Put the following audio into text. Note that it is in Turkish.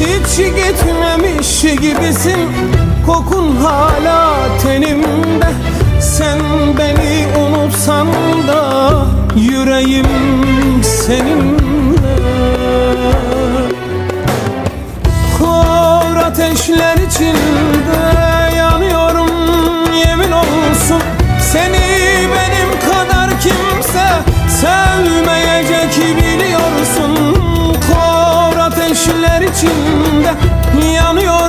Hiç gitmemiş gibisin. Kokun hala tenimde. Sen beni unutsan da Yüreğim seninle. Kor ateşler içinde Ateşler